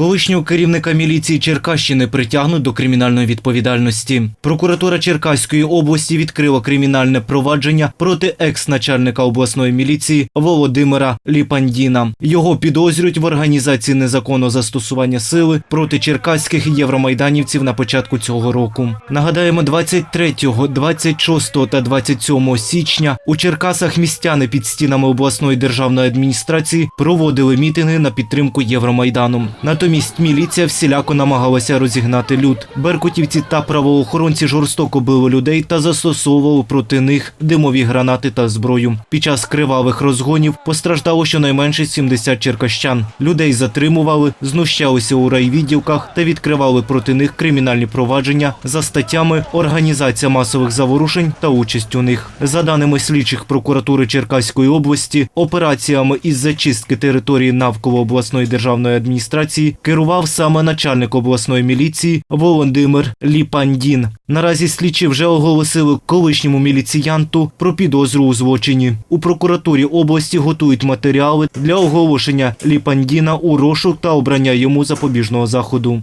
Колишнього керівника міліції Черкащини притягнуть до кримінальної відповідальності. Прокуратура Черкаської області відкрила кримінальне провадження проти екс-начальника обласної міліції Володимира Ліпандіна. Його підозрюють в організації незаконного застосування сили проти черкаських євромайданівців на початку цього року. Нагадаємо, 23, 26 та 27 січня у Черкасах містяни під стінами обласної державної адміністрації проводили мітинги на підтримку Євромайдану. Натомість міліція всіляко намагалася розігнати люд. Беркутівці та правоохоронці жорстоко били людей та застосовували проти них димові гранати та зброю. Під час кривавих розгонів постраждало щонайменше 70 черкащан. Людей затримували, знущалися у райвідділках та відкривали проти них кримінальні провадження за статтями організація масових заворушень та участь у них. За даними слідчих прокуратури Черкаської області, операціями із зачистки території навколо обласної державної адміністрації керував саме начальник обласної міліції Володимир Ліпандін. Наразі слідчі вже оголосили колишньому міліціянту про підозру у злочині. У прокуратурі області готують матеріали для оголошення Ліпандіна у розшук та обрання йому запобіжного заходу.